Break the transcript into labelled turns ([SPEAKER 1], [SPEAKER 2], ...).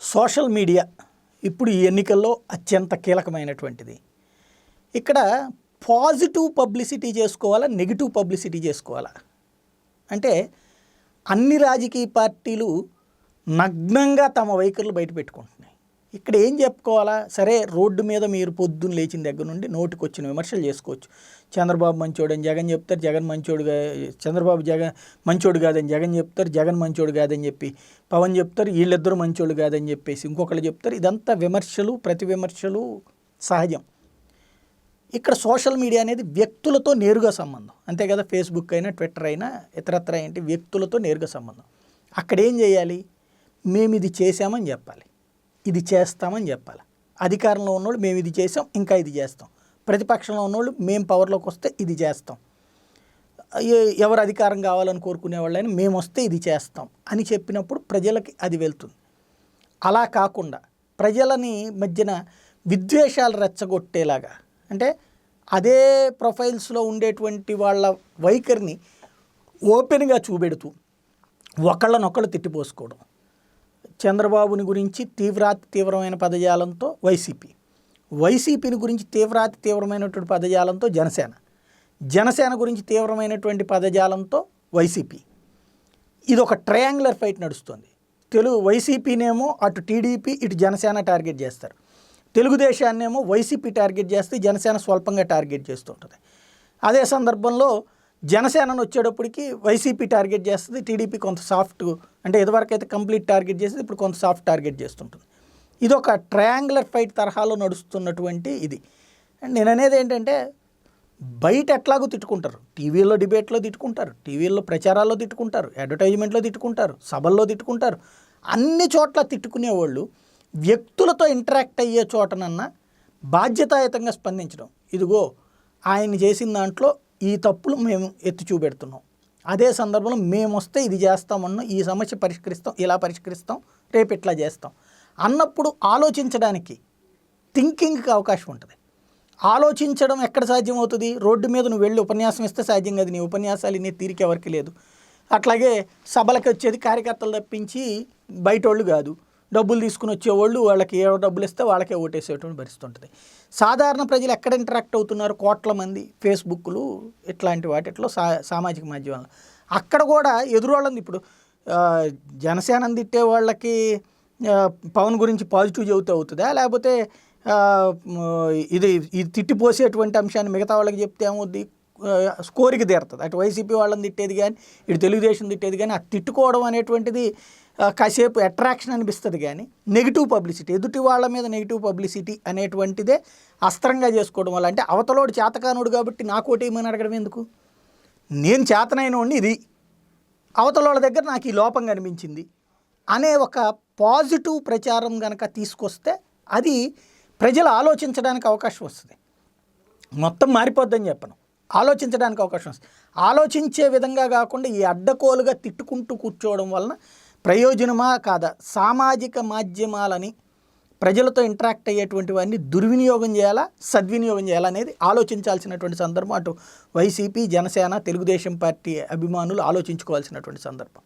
[SPEAKER 1] Social media ఇప్పుడు ఈ ఎన్నికల్లో అత్యంత కీలకమైనటువంటిది. ఇక్కడ పాజిటివ్ పబ్లిసిటీ చేసుకోవాలా నెగిటివ్ పబ్లిసిటీ చేసుకోవాలా? అంటే అన్ని రాజకీయ పార్టీలు నగ్నంగా తమ వైఖరులు బయట పెట్టుకుంటున్నాయి. ఇక్కడ ఏం చెప్పుకోవాలా? సరే రోడ్డు మీద మీరు పొద్దున్న లేచిన దగ్గర నుండి నోటికి వచ్చిన విమర్శలు చేసుకోవచ్చు. చంద్రబాబు మంచోడు అని జగన్ చెప్తారు జగన్ మంచోడుగా చంద్రబాబు జగన్ మంచోడు కాదని జగన్ చెప్తారు జగన్ మంచోడు కాదని చెప్పి పవన్ చెప్తారు వీళ్ళిద్దరు మంచోడు కాదని చెప్పేసి ఇంకొకళ్ళు చెప్తారు. ఇదంతా విమర్శలు ప్రతి విమర్శలు సహజం. ఇక్కడ సోషల్ మీడియా అనేది వ్యక్తులతో నేరుగా సంబంధం. అంతే కదా ఫేస్బుక్ అయినా ట్విట్టర్ అయినా ఇతరత్ర ఏంటి వ్యక్తులతో నేరుగా సంబంధం. అక్కడ ఏం చేయాలి? మేము ఇది చేశామని చెప్పాలి. ఇది చేస్తామని చెప్పాలి. అధికారంలో ఉన్నోళ్ళు మేము ఇది చేసాం ఇంకా ఇది చేస్తాం. ప్రతిపక్షంలో ఉన్నోళ్ళు మేము పవర్లోకి వస్తే ఇది చేస్తాం. ఎవరు అధికారం కావాలని కోరుకునే వాళ్ళని మేము వస్తే ఇది చేస్తాం అని చెప్పినప్పుడు ప్రజలకి అది వెళ్తుంది. అలా కాకుండా ప్రజలని మధ్యన విద్వేషాలు రెచ్చగొట్టేలాగా అంటే అదే ప్రొఫైల్స్లో ఉండేటువంటి వాళ్ళ వైఖరిని ఓపెన్గా చూపెడుతూ ఒకళ్ళనొకళ్ళు తిట్టిపోసుకోవడం. చంద్రబాబుని గురించి తీవ్రాతి తీవ్రమైన పదజాలంతో వైసీపీ. వైసీపీని గురించి తీవ్రాతి తీవ్రమైనటువంటి పదజాలంతో జనసేన. జనసేన గురించి తీవ్రమైనటువంటి పదజాలంతో వైసీపీ. ఇది ఒక ట్రయాంగులర్ ఫైట్ నడుస్తుంది. తెలుగు వైసీపీనేమో అటు టీడీపీ ఇటు జనసేన టార్గెట్ చేస్తారు. తెలుగుదేశాన్నేమో వైసీపీ టార్గెట్ చేస్తే జనసేన స్వల్పంగా టార్గెట్ చేస్తుంటుంది అదే సందర్భంలో జనసేనను వచ్చేటప్పటికి వైసీపీ టార్గెట్ చేస్తుంది టీడీపీ కొంత సాఫ్ట్ అంటే ఇదివరకు అయితే కంప్లీట్ టార్గెట్ చేస్తుంది ఇప్పుడు కొంత సాఫ్ట్ టార్గెట్ చేస్తుంటుంది. ఇది ఒక ట్రయాంగులర్ ఫైట్ తరహాలో నడుస్తున్నటువంటి ఇది. అండ్ నేను అనేది ఏంటంటే బయట ఎట్లాగో తిట్టుకుంటారు. టీవీలో డిబేట్లో తిట్టుకుంటారు టీవీల్లో ప్రచారాల్లో తిట్టుకుంటారు అడ్వర్టైజ్మెంట్లో తిట్టుకుంటారు సభల్లో తిట్టుకుంటారు. అన్ని చోట్ల తిట్టుకునేవాళ్ళు వ్యక్తులతో ఇంటరాక్ట్ అయ్యే చోటనన్నా బాధ్యతాయుతంగా స్పందించడం. ఇదిగో ఆయన చేసిన దాంట్లో ఈ తప్పులు మేము ఎత్తి చూపెడుతున్నాం. అదే సందర్భంలో మేము వస్తే ఇది చేస్తామన్నా ఈ సమస్య పరిష్కరిస్తాం ఇలా పరిష్కరిస్తాం రేపు ఇట్లా చేస్తాం. అన్నప్పుడు ఆలోచించడానికి థింకింగ్కి అవకాశం ఉంటుంది. ఆలోచించడం ఎక్కడ సాధ్యం అవుతుంది రోడ్డు మీద నువ్వు వెళ్ళి ఉపన్యాసం ఇస్తే సాధ్యం కాదు నీ ఉపన్యాసాలు నీ తీరిక ఎవరికి లేదు. అట్లాగే సభలకు వచ్చేది కార్యకర్తలు తప్పించి బయట వాళ్ళు కాదు. డబ్బులు తీసుకుని వచ్చేవాళ్ళు వాళ్ళకి ఏ డబ్బులు ఇస్తే వాళ్ళకే ఓటేసేటువంటి పరిస్థితి ఉంటుంది. సాధారణ ప్రజలు ఎక్కడ ఇంటరాక్ట్ అవుతున్నారు? కోట్ల మంది ఫేస్బుక్లు ఇట్లాంటి వాటిట్లో సా సామాజిక మాధ్యమాలు. అక్కడ కూడా ఎదురోళ్ళని ఇప్పుడు జనసేన తిట్టే వాళ్ళకి పవన్ గురించి పాజిటివ్ చెబుతూ అవుతుందా? లేకపోతే ఇది ఇది తిట్టిపోసేటువంటి అంశాన్ని మిగతా వాళ్ళకి చెప్తే ఏమవుద్ది? స్కోర్కి తీరుతుంది. అటు వైసీపీ వాళ్ళని తిట్టేది కానీ ఇటు తెలుగుదేశం తిట్టేది కానీ ఆ తిట్టుకోవడం అనేటువంటిది కాసేపు అట్రాక్షన్ అనిపిస్తుంది కానీ నెగిటివ్ పబ్లిసిటీ ఎదుటి వాళ్ళ మీద నెగిటివ్ పబ్లిసిటీ అనేటువంటిదే అస్త్రంగా చేసుకోవడం వల్ల. అంటే అవతలోడు చేతకానుడు కాబట్టి నాకు ఓటేయమని అడగడం ఎందుకు? నేను చేతనైనోడిని ఇది అవతలోళ్ళ దగ్గర నాకు ఈ లోపం కనిపించింది అనే ఒక పాజిటివ్ ప్రచారం కనుక తీసుకొస్తే అది ప్రజలు ఆలోచించడానికి అవకాశం వస్తుంది. మొత్తం మారిపోద్దని చెప్పను. ఆలోచించడానికి అవకాశం వస్తుంది. ఆలోచించే విధంగా కాకుండా ఈ అడ్డకోలుగా తిట్టుకుంటూ కూర్చోవడం వలన ప్రయోజనమా కాదా? సామాజిక మాధ్యమాలని ప్రజలతో ఇంటరాక్ట్ అయ్యేటువంటివన్నీ దుర్వినియోగం చేయాలా? సద్వినియోగం చేయాలా అనేది ఆలోచించాల్సినటువంటి సందర్భం. అటు వైసీపీ జనసేన తెలుగుదేశం పార్టీ అభిమానులు ఆలోచించుకోవాల్సినటువంటి సందర్భం.